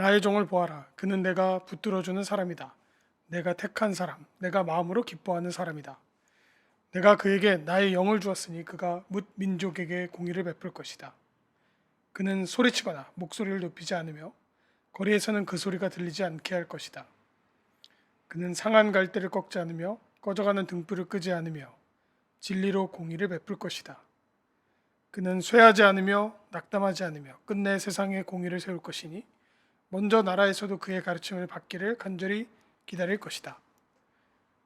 나의 종을 보아라. 그는 내가 붙들어주는 사람이다. 내가 택한 사람, 내가 마음으로 기뻐하는 사람이다. 내가 그에게 나의 영을 주었으니 그가 뭇 민족에게 공의를 베풀 것이다. 그는 소리치거나 목소리를 높이지 않으며 거리에서는 그 소리가 들리지 않게 할 것이다. 그는 상한 갈대를 꺾지 않으며 꺼져가는 등불을 끄지 않으며 진리로 공의를 베풀 것이다. 그는 쇠하지 않으며 낙담하지 않으며 끝내 세상에 공의를 세울 것이니 먼저 나라에서도 그의 가르침을 받기를 간절히 기다릴 것이다.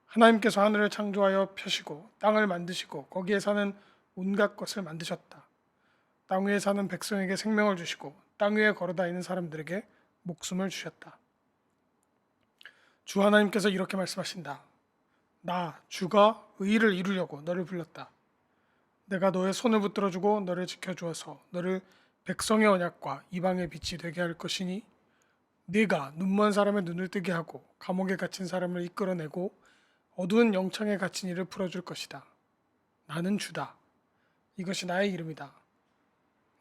하나님께서 하늘을 창조하여 펴시고 땅을 만드시고 거기에 사는 온갖 것을 만드셨다. 땅 위에 사는 백성에게 생명을 주시고 땅 위에 걸어다니는 사람들에게 목숨을 주셨다. 주 하나님께서 이렇게 말씀하신다. 나 주가 의를 이루려고 너를 불렀다. 내가 너의 손을 붙들어 주고 너를 지켜 주어서 너를 백성의 언약과 이방의 빛이 되게 할 것이니 네가 눈먼 사람의 눈을 뜨게 하고 감옥에 갇힌 사람을 이끌어내고 어두운 영창에 갇힌 이를 풀어줄 것이다. 나는 주다. 이것이 나의 이름이다.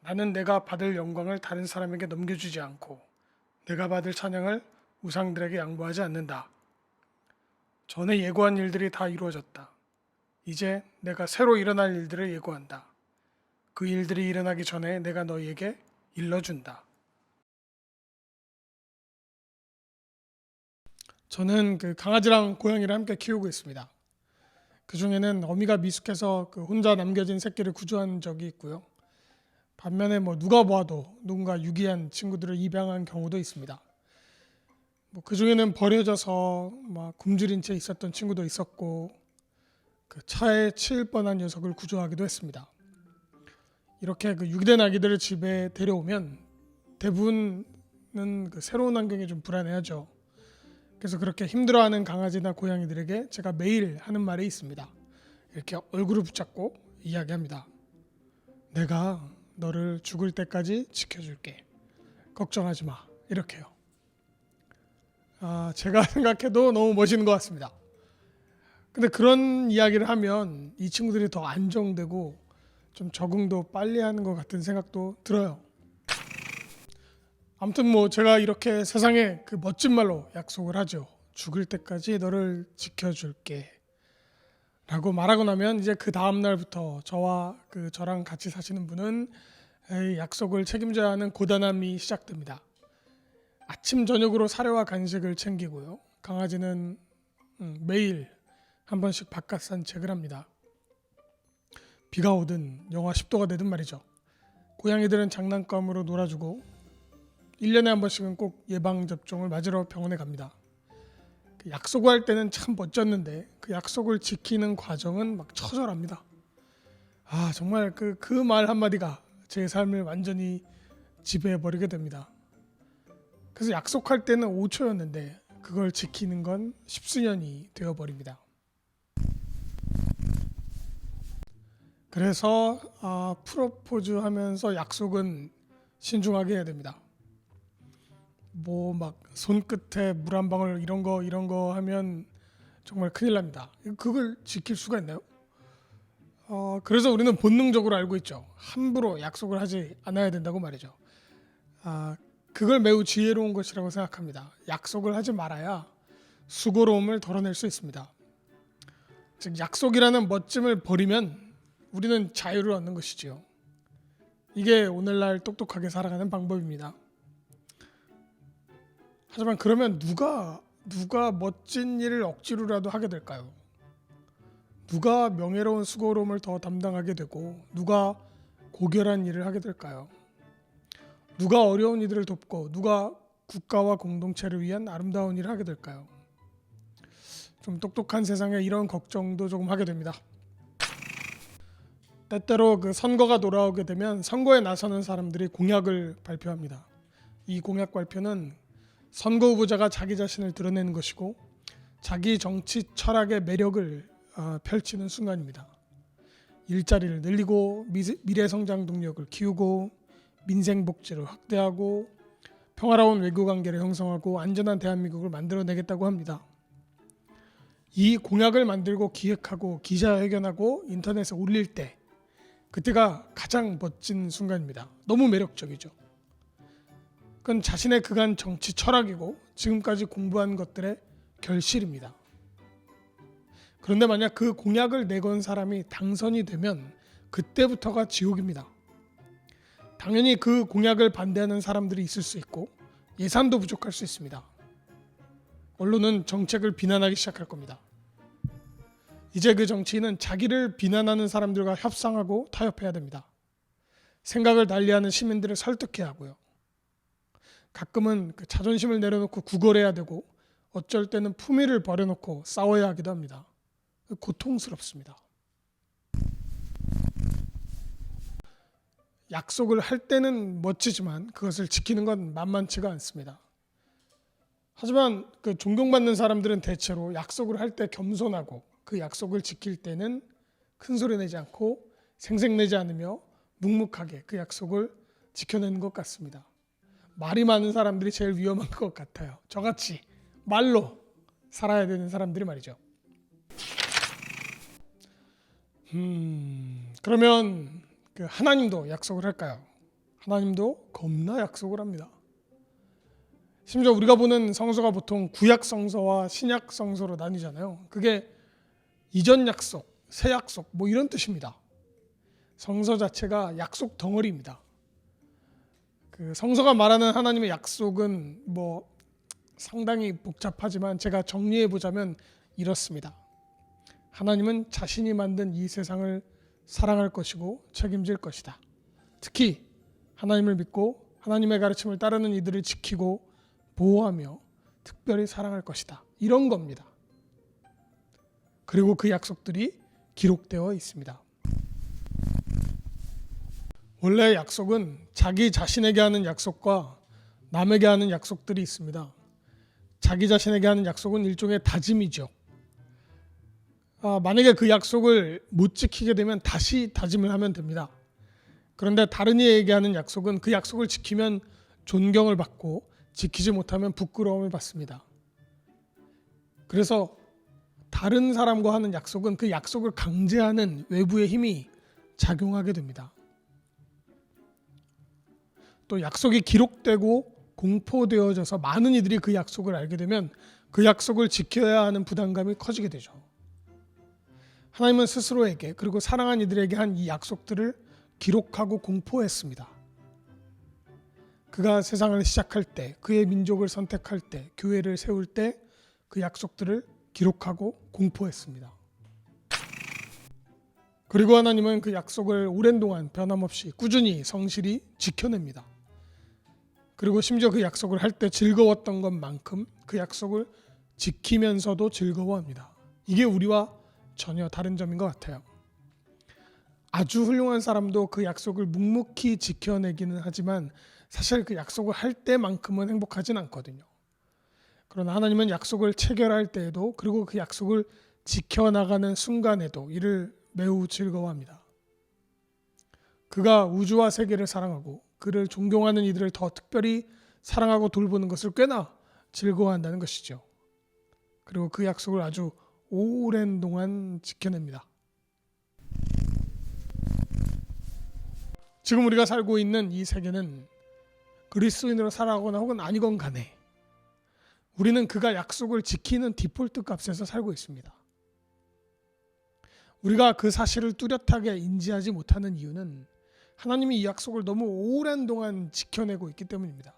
나는 내가 받을 영광을 다른 사람에게 넘겨주지 않고 내가 받을 찬양을 우상들에게 양보하지 않는다. 전에 예고한 일들이 다 이루어졌다. 이제 내가 새로 일어날 일들을 예고한다. 그 일들이 일어나기 전에 내가 너희에게 일러준다. 저는 그 강아지랑 고양이를 함께 키우고 있습니다. 그 중에는 어미가 미숙해서 그 혼자 남겨진 새끼를 구조한 적이 있고요. 반면에 뭐 누가 보아도 누군가 유기한 친구들을 입양한 경우도 있습니다. 뭐 그 중에는 버려져서 막 굶주린 채 있었던 친구도 있었고 그 차에 치일 뻔한 녀석을 구조하기도 했습니다. 이렇게 그 유기된 아기들을 집에 데려오면 대부분은 그 새로운 환경에 좀 불안해하죠. 그래서 그렇게 힘들어하는 강아지나 고양이들에게 제가 매일 하는 말이 있습니다. 이렇게 얼굴을 붙잡고 이야기합니다. 내가 너를 죽을 때까지 지켜줄게. 걱정하지 마. 이렇게요. 아, 제가 생각해도 너무 멋있는 것 같습니다. 근데 그런 이야기를 하면 이 친구들이 더 안정되고 좀 적응도 빨리 하는 것 같은 생각도 들어요. 아무튼 뭐 제가 이렇게 세상에 그 멋진 말로 약속을 하죠. 죽을 때까지 너를 지켜줄게. 라고 말하고 나면 이제 그 다음 날부터 저와 그 저랑 같이 사시는 분은 약속을 책임져야 하는 고단함이 시작됩니다. 아침 저녁으로 사료와 간식을 챙기고요. 강아지는 음, 매일 한 번씩 바깥 산책을 합니다. 비가 오든 영하 10도가 되든 말이죠. 고양이들은 장난감으로 놀아주고 1년에 한 번씩은 꼭 예방 접종을 맞으러 병원에 갑니다. 그 약속할 때는 참 멋졌는데 그 약속을 지키는 과정은 막 처절합니다. 아 정말 그 그 말 한마디가 제 삶을 완전히 지배해 버리게 됩니다. 그래서 약속할 때는 5초였는데 그걸 지키는 건 십수년이 되어 버립니다. 그래서 아, 프로포즈 하면서 약속은 신중하게 해야 됩니다. 뭐 막 손끝에 물 한 방울 이런 거 이런 거 하면 정말 큰일 납니다. 그걸 지킬 수가 있나요? 어, 그래서 우리는 본능적으로 알고 있죠. 함부로 약속을 하지 않아야 된다고 말이죠. 아, 그걸 매우 지혜로운 것이라고 생각합니다. 약속을 하지 말아야 수고로움을 덜어낼 수 있습니다. 즉 약속이라는 멋짐을 버리면 우리는 자유를 얻는 것이지요. 이게 오늘날 똑똑하게 살아가는 방법입니다. 하지만 그러면 누가 누가 멋진 일을 억지로라도 하게 될까요? 누가 명예로운 수고로움을 더 담당하게 되고 누가 고결한 일을 하게 될까요? 누가 어려운 이들을 돕고 누가 국가와 공동체를 위한 아름다운 일을 하게 될까요? 좀 똑똑한 세상에 이런 걱정도 조금 하게 됩니다. 때때로 그 선거가 돌아오게 되면 선거에 나서는 사람들이 공약을 발표합니다. 이 공약 발표는 선거 후보자가 자기 자신을 드러내는 것이고 자기 정치 철학의 매력을 어, 펼치는 순간입니다. 일자리를 늘리고 미- 미래 성장 동력을 키우고 민생 복지를 확대하고 평화로운 외교 관계를 형성하고 안전한 대한민국을 만들어내겠다고 합니다. 이 공약을 만들고 기획하고 기자회견하고 인터넷에 올릴 때 그때가 가장 멋진 순간입니다. 너무 매력적이죠. 그건 자신의 그간 정치 철학이고 지금까지 공부한 것들의 결실입니다. 그런데 만약 그 공약을 내건 사람이 당선이 되면 그때부터가 지옥입니다. 당연히 그 공약을 반대하는 사람들이 있을 수 있고 예산도 부족할 수 있습니다. 언론은 정책을 비난하기 시작할 겁니다. 이제 그 정치인은 자기를 비난하는 사람들과 협상하고 타협해야 됩니다. 생각을 달리하는 시민들을 설득해야 하고요. 가끔은 그 자존심을 내려놓고 구걸해야 되고 어쩔 때는 품위를 버려놓고 싸워야 하기도 합니다. 고통스럽습니다. 약속을 할 때는 멋지지만 그것을 지키는 건 만만치가 않습니다. 하지만 그 존경받는 사람들은 대체로 약속을 할 때 겸손하고 그 약속을 지킬 때는 큰 소리 내지 않고 생색내지 않으며 묵묵하게 그 약속을 지켜내는 것 같습니다. 말이 많은 사람들이 제일 위험한 것 같아요. 저같이 말로 살아야 되는 사람들이 말이죠. 음, 그러면 그 하나님도 약속을 할까요? 하나님도 겁나 약속을 합니다. 심지어 우리가 보는 성서가 보통 구약 성서와 신약 성서로 나뉘잖아요. 그게 이전 약속, 새 약속 뭐 이런 뜻입니다. 성서 자체가 약속 덩어리입니다. 그 성서가 말하는 하나님의 약속은 뭐 상당히 복잡하지만 제가 정리해 보자면 이렇습니다. 하나님은 자신이 만든 이 세상을 사랑할 것이고 책임질 것이다. 특히 하나님을 믿고 하나님의 가르침을 따르는 이들을 지키고 보호하며 특별히 사랑할 것이다. 이런 겁니다. 그리고 그 약속들이 기록되어 있습니다. 원래 약속은 자기 자신에게 하는 약속과 남에게 하는 약속들이 있습니다. 자기 자신에게 하는 약속은 일종의 다짐이죠. 아, 만약에 그 약속을 못 지키게 되면 다시 다짐을 하면 됩니다. 그런데 다른 이에게 하는 약속은 그 약속을 지키면 존경을 받고 지키지 못하면 부끄러움을 받습니다. 그래서 다른 사람과 하는 약속은 그 약속을 강제하는 외부의 힘이 작용하게 됩니다. 또 약속이 기록되고 공포되어져서 많은 이들이 그 약속을 알게 되면 그 약속을 지켜야 하는 부담감이 커지게 되죠. 하나님은 스스로에게 그리고 사랑한 이들에게 한 이 약속들을 기록하고 공포했습니다. 그가 세상을 시작할 때, 그의 민족을 선택할 때, 교회를 세울 때 그 약속들을 기록하고 공포했습니다. 그리고 하나님은 그 약속을 오랜 동안 변함없이 꾸준히 성실히 지켜냅니다. 그리고 심지어 그 약속을 할 때 즐거웠던 것만큼 그 약속을 지키면서도 즐거워합니다. 이게 우리와 전혀 다른 점인 것 같아요. 아주 훌륭한 사람도 그 약속을 묵묵히 지켜내기는 하지만 사실 그 약속을 할 때만큼은 행복하진 않거든요. 그러나 하나님은 약속을 체결할 때에도 그리고 그 약속을 지켜나가는 순간에도 이를 매우 즐거워합니다. 그가 우주와 세계를 사랑하고 그를 존경하는 이들을 더 특별히 사랑하고 돌보는 것을 꽤나 즐거워한다는 것이죠. 그리고 그 약속을 아주 오랜 동안 지켜냅니다. 지금 우리가 살고 있는 이 세계는 그리스도인으로 살아가거나 혹은 아니건 간에 우리는 그가 약속을 지키는 디폴트 값에서 살고 있습니다. 우리가 그 사실을 뚜렷하게 인지하지 못하는 이유는 하나님이 이 약속을 너무 오랜 동안 지켜내고 있기 때문입니다.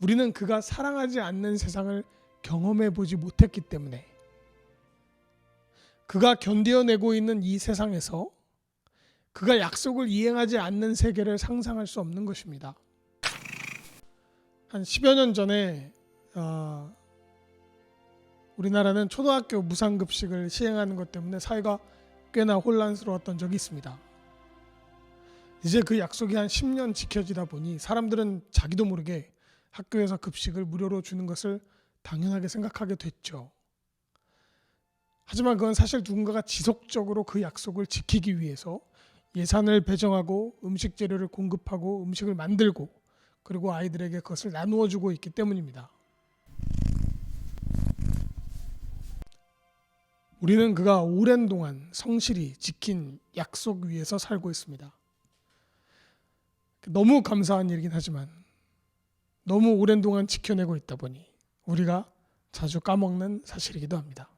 우리는 그가 사랑하지 않는 세상을 경험해 보지 못했기 때문에 그가 견뎌내고 있는 이 세상에서 그가 약속을 이행하지 않는 세계를 상상할 수 없는 것입니다. 한 10여 년 전에 어, 우리나라는 초등학교 무상급식을 시행하는 것 때문에 사회가 꽤나 혼란스러웠던 적이 있습니다. 이제 그 약속이 한 10년 지켜지다 보니 사람들은 자기도 모르게 학교에서 급식을 무료로 주는 것을 당연하게 생각하게 됐죠. 하지만 그건 사실 누군가가 지속적으로 그 약속을 지키기 위해서 예산을 배정하고 음식 재료를 공급하고 음식을 만들고 그리고 아이들에게 그것을 나누어 주고 있기 때문입니다. 우리는 그가 오랜 동안 성실히 지킨 약속 위에서 살고 있습니다. 너무 감사한 일이긴 하지만 너무 오랜 동안 지켜내고 있다 보니 우리가 자주 까먹는 사실이기도 합니다.